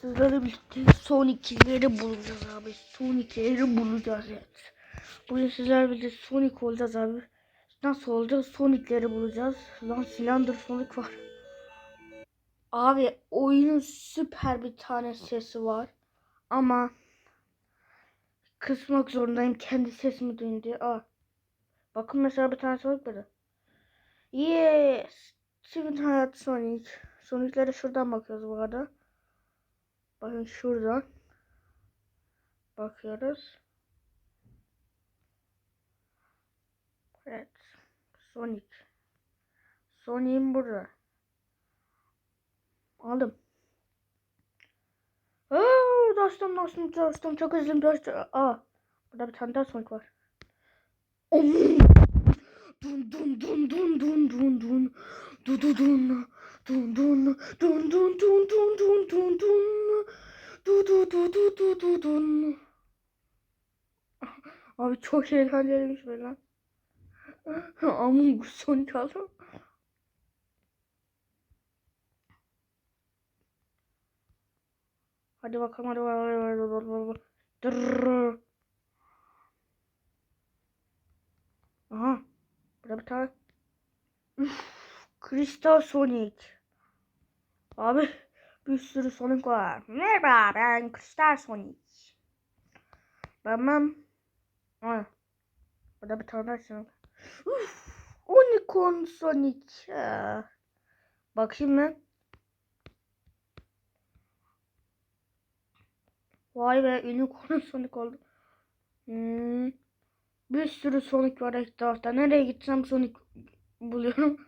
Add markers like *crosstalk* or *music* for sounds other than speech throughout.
Sizlerle birlikte son ikileri bulacağız abi. Son ikileri bulacağız evet. Bugün sizlerle birlikte Sonic olacağız abi. Nasıl olacağız? Sonic'leri bulacağız. Lan Cylinder Sonic var. Abi oyunun süper bir tane sesi var. Ama kısmak zorundayım kendi sesimi duyun diye. Aa. Bakın mesela bir tane Sonic var. Yes. Şimdi hayat Sonic. Sonic'lere şuradan bakıyoruz bu arada. Bakın şuradan. Bakıyoruz. Evet. Sonic. Sonic'in burada. Aldım. Aa, dostum dostum dostum çok hızlıyım dostum. Aa, burada bir tane daha Sonic var. Om. Dun dun dun dun dun dun dun. Du du dun. Dun dun dun dun dun dun dun dun dun. Du du du du du du dun. Abi çok eğlenceliymiş böyle lan. Among Us Sonic aldım. Hadi bakalım hadi bakalım. Hadi bakalım. Dırrrr. Aha. Burada bir tane. Üf, Crystal Sonic. Abi bir sürü Sonic var. Merhaba ben Crystal Sonic. Tamam. Aa, burada bir tane Sonic. Unicorn Sonic. Bakayım ben. Vay be Unicorn *laughs* Sonic oldu. Hmm. Bir sürü Sonic var etrafta. Nereye gitsem Sonic buluyorum.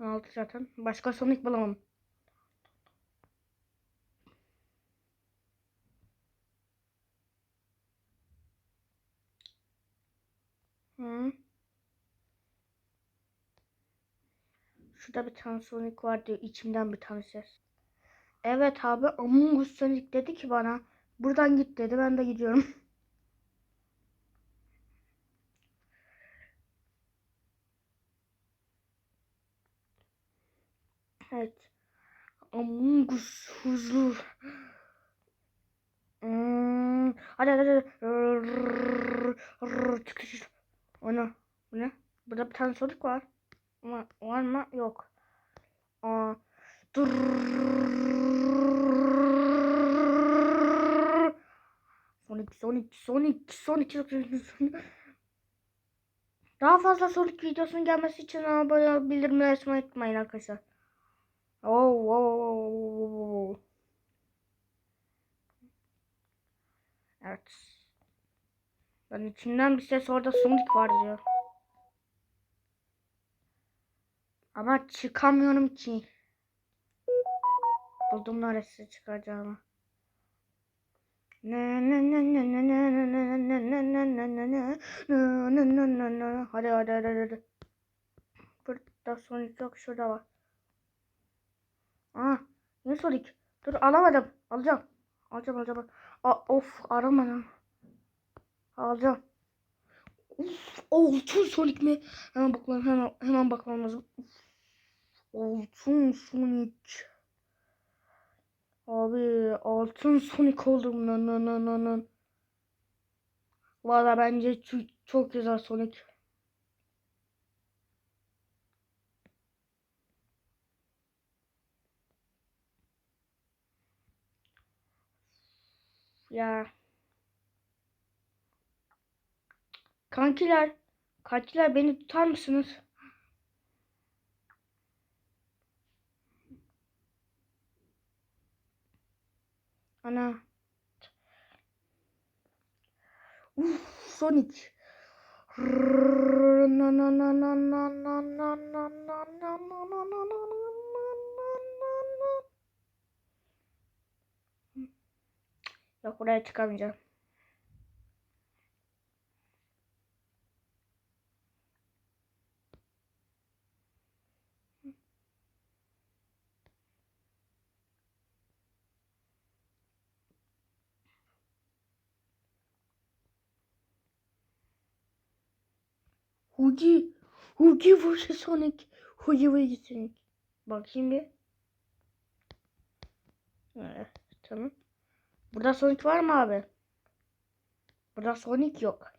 16 zaten. Başka Sonic bulamam. Hı. Şurada bir tane Sonic var diyor. İçimden bir tane ses. Evet abi Among Us Sonic dedi ki bana buradan git dedi. Ben de gidiyorum. *laughs* Evet. Among Us huzur. Hmm. Hadi hadi hadi. Çık. Ana. Bu ne? Burada bir tane çocuk var. Ama var mı? Yok. Aa. Dırrrr. Sonic, Sonic, Sonic, Sonic, Sonic. Daha fazla Sonic videosunun gelmesi için abone bildirimleri açmayı unutmayın arkadaşlar. Oh, oh, oh, oh. Evet. Ben içimden bir ses orada Sonic var diyor. Ama çıkamıyorum ki. Buldum neresi çıkacağımı. Hadi hadi hadi hadi. Burada Sonic yok şurada var. Aa, ne Sonic? Dur alamadım. Alacağım. Alacağım alacağım. Aa, of aramadım. Alacağım. Uf, altın Sonic mi? Hemen bakalım hemen hemen bakmam lazım. Uf, altın Sonic. Abi altın Sonic oldum nan nan nan nan. Valla bence çok, çok güzel Sonic. Ya. Kankiler, kankiler beni tutar mısınız? Ana. Uf, Sonic. Na na na na na na na na na na na na Yok buraya çıkamayacağım. Hugi. Hugi vs Sonic. Hugi vs Sonic. Bakayım bir. Evet, tamam. Burada Sonic var mı abi? Burada Sonic yok.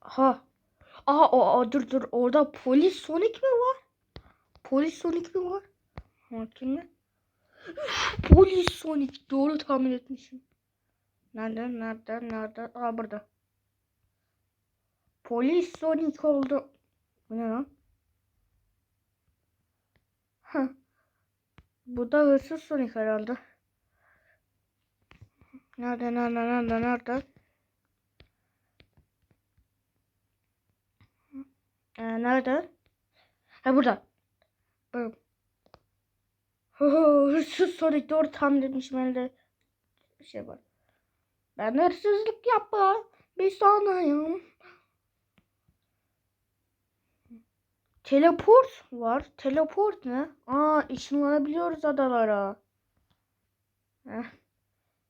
Ha. Aa, o, o, dur dur orada polis Sonic mi var? Polis Sonic mi var? Mı? Polis Sonic doğru tahmin etmişim. Nerede nerede nerede? Aa burada. Polis Sonic oldu. Bu ne lan? Bu da hırsız Sonic herhalde. Nerede nerede nerede nerede? Ee, nerede? Ha burada. Ho, Hırsız Sonic doğru tahmin etmişim elde. Şey var. Ben hırsızlık yapma. Bir sanayım. Teleport var. Teleport ne? Aa ışınlanabiliyoruz adalara. Heh.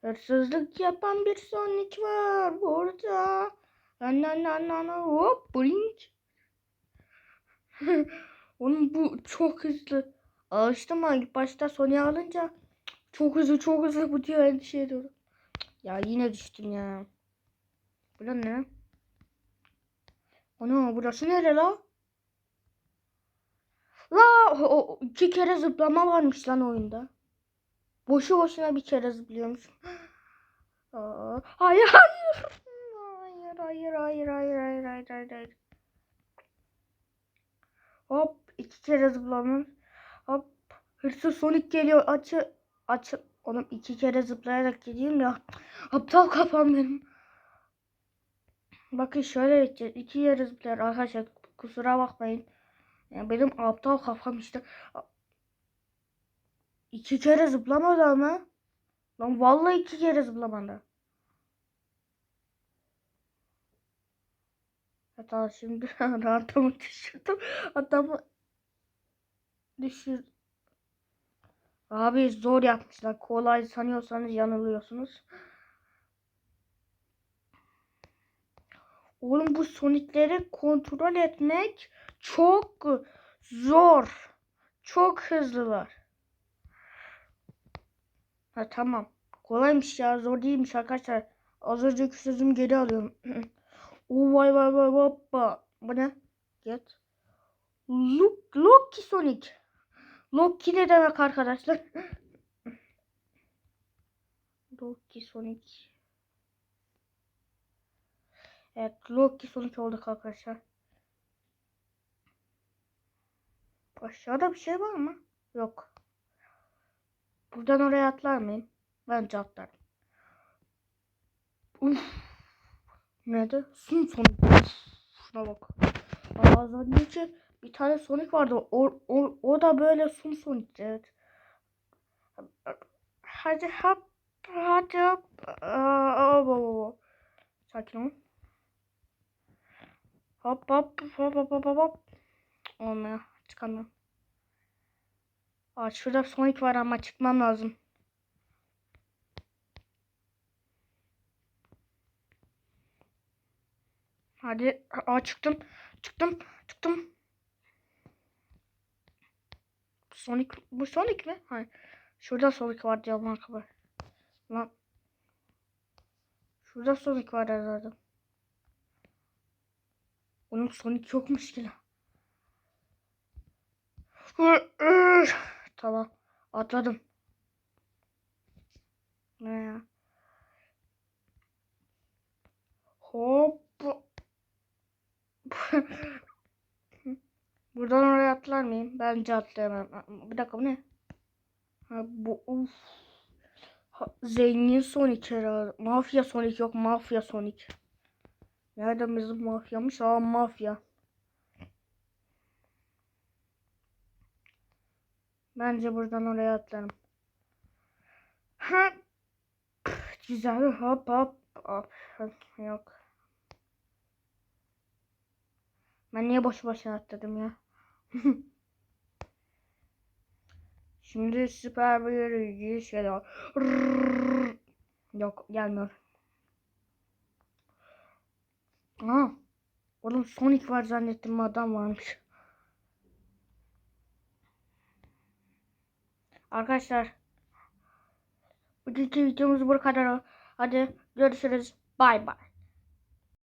Hırsızlık yapan bir Sonic var burada. Anne anne hop blink. *laughs* Onun bu çok hızlı. Alıştım ama ilk başta Sonic'i alınca çok hızlı çok hızlı bu diyor endişe ediyorum. Ya yine düştüm ya. Bura ne? Ana burası nere la? La o, iki kere zıplama varmış lan oyunda. Boşu boşuna bir kere zıplıyormuş. *gasps* Aa, hayır hayır. Hayır hayır hayır hayır hayır hayır hayır hayır. Hop iki kere zıplamam. Hop hırsız Sonic geliyor. Açı açı. Oğlum iki kere zıplayarak gideyim ya. Aptal kafam benim. Bakın şöyle. İki kere zıplar arkadaşlar. Kusura bakmayın. Yani benim aptal kafam işte. İki kere zıplamadı ama. Lan vallahi iki kere zıplamadı. Hatta şimdi *laughs* adamı düşürdüm. Adamı düşür. Abi zor yapmışlar. Kolay sanıyorsanız yanılıyorsunuz. Oğlum bu sonikleri kontrol etmek çok zor. Çok hızlılar. Ha tamam. Kolaymış ya zor değilmiş arkadaşlar. Az önceki sözümü geri alıyorum. *clears throat* Oo vay vay vay hoppa. Bu ne? Get. Look, Loki Sonic. Loki ne demek arkadaşlar? *clears throat* Loki Sonic. Evet Loki Sonic olduk arkadaşlar. Aşağıda bir şey var mı? Yok. Buradan oraya atlar mıyım? Bence atlarım. Uf. Nerede? Sun Sonic. Şuna bak. Az önce bir tane Sonic vardı. O, o, o da böyle Sun Sonic. Evet. Hadi hop. Hadi hop. Sakin ol. Hop hop hop hop hop hop. Olmuyor. Çıkamıyorum. Aa şurada Sonic var ama çıkmam lazım. Hadi. Aa çıktım. Çıktım. Çıktım. Sonic. Bu Sonic mi? Hayır. Şurada Sonic var diyorum arkadaşlar. Lan. Şurada Sonic var herhalde. Onun Sonic yokmuş ki lan. Tamam. Atladım. Ne ya? Hop. *laughs* Buradan oraya atlar mıyım? Bence atlayamam. Bir dakika bu ne? Ha, bu uf. Ha, zengin Sonic herhalde. Mafya Sonic yok. Mafya Sonic. Nerede bizim mafyamış? Aa mafya. Bence buradan oraya atlarım. Güzel hop hop hop. Yok. Ben niye boş boşuna atladım ya? *laughs* Şimdi süper bir yürüyüş geliyor. Yok gelmiyor. Aa, oğlum Sonic var zannettim adam varmış. Arkadaşlar bugünkü videomuz bu kadar. Hadi görüşürüz. Bay bay.